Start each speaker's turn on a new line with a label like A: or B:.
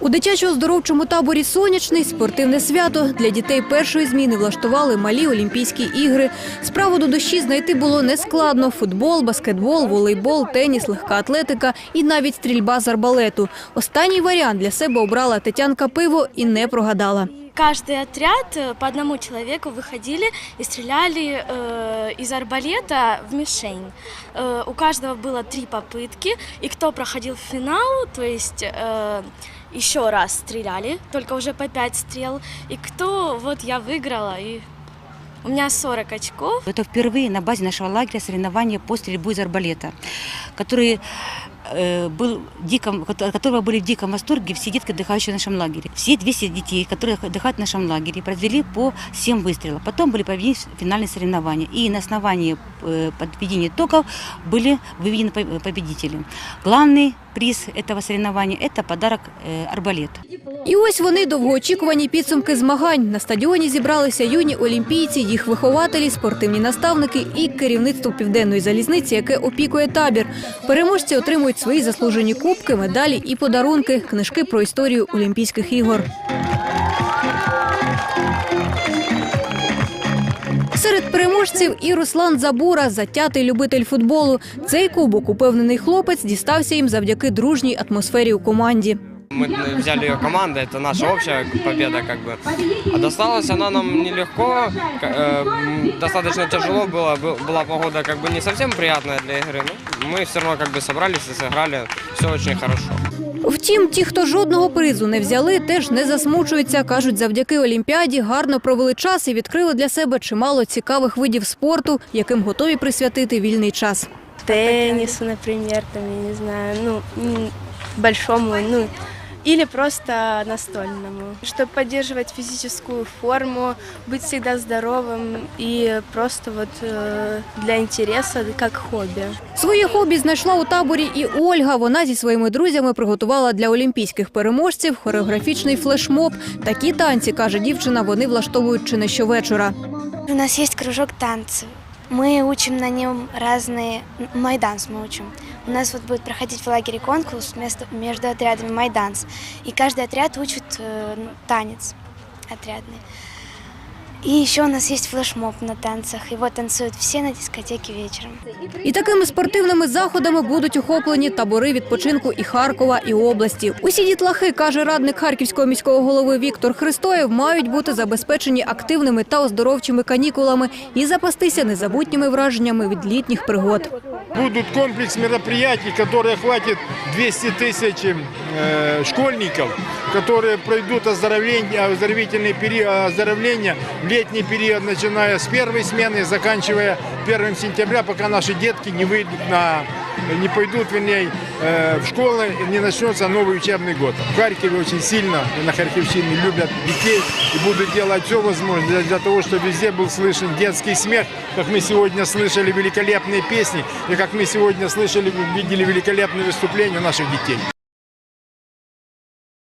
A: У дитячо-оздоровчому таборі Сонячний спортивне свято для дітей першої зміни влаштували малі Олімпійські ігри. Справу до душі знайти було нескладно: футбол, баскетбол, волейбол, теніс, легка атлетика і навіть стрільба з арбалету. Останній варіант для себе обрала Тетянка Пиво і не прогадала
B: Каждый отряд э, по одному человеку выходили и стреляли э, из арбалета в мишень. Э, у каждого было три попытки, и кто проходил в финал, то есть э, еще раз стреляли, только уже по пять стрел. И кто, вот я выиграла, и у меня 40 очков.
C: Это впервые на базе нашего лагеря соревнования по стрельбу из арбалета, который э, был в диком, от которого были в диком восторге все детки, отдыхающие в нашем лагере. Все 200 детей, которые отдыхают в нашем лагере, произвели по 7 выстрелов. Потом были проведены финальные соревнования. И на основании э, подведения итогов были выведены по- победители. Главный приз этого соревнования – это подарок э, арбалет.
A: І ось вони довгоочікувані підсумки змагань. На стадіоні зібралися юні олімпійці, їх вихователі, спортивні наставники і керівництво південної залізниці, яке опікує табір. Переможці отримують свої заслужені кубки, медалі і подарунки, книжки про історію Олімпійських ігор. переможців і Руслан Забура, затятий любитель футболу. Цей кубок, упевнений хлопець, дістався їм завдяки дружній атмосфері у команді.
D: Мы взяли ее командой, это наша общая победа, как бы. А досталась она нам нелегко, к- э, м, достаточно тяжело было, Был- была погода как бы не совсем приятная для игры, но мы все равно как бы собрались и сыграли, все очень хорошо.
A: Втім, ті, хто жодного призу не взяли, теж не засмучуються. кажуть, завдяки Олімпіаді гарно провели час і відкрили для себе чимало цікавих видів спорту, яким готові присвятити вільний час.
E: Тенісу, наприклад, там, я не знаю, ну, м, большому, ну, или просто настольному. Чтобы поддерживать физическую форму, быть всегда здоровым и просто вот э, для интереса, как хобби.
A: Своє хобі знайшла у таборі і Ольга. Вона зі своїми друзями приготувала для олімпійських переможців хореографічний флешмоб. Такі танці, каже дівчина, вони влаштовують чи не щовечора.
F: У нас есть кружок танцев. Мы учим на нем разные... Майданс мы учим. У нас вот будет проходить в лагере конкурс вместо- между отрядами Майданс. И каждый отряд учит э, танец отрядный. И еще у нас есть флешмоб на танцах. Его танцуют все на дискотеке вечером.
A: І такими спортивними заходами будуть охоплені табори відпочинку і Харкова, і області. Усі дітлахи, каже радник харківського міського голови Віктор Христоєв, мають бути забезпечені активними та оздоровчими канікулами і запастися незабутніми враженнями від літніх пригод.
G: Будут комплекс мероприятий, который охватит 200 тысяч э, школьников, которые пройдут оздоровление, оздоровительный период, оздоровление в летний период, начиная с первой смены, заканчивая 1 сентября, пока наши детки не выйдут на не пойдут, вернее, э, в школы, не начнется новый учебный год. В Харькове очень сильно, на Харьковщине любят детей и будут делать все возможное для, для того, чтобы везде был слышен детский смех, как мы сегодня слышали великолепные песни, и как мы сегодня слышали, видели великолепные выступления наших детей.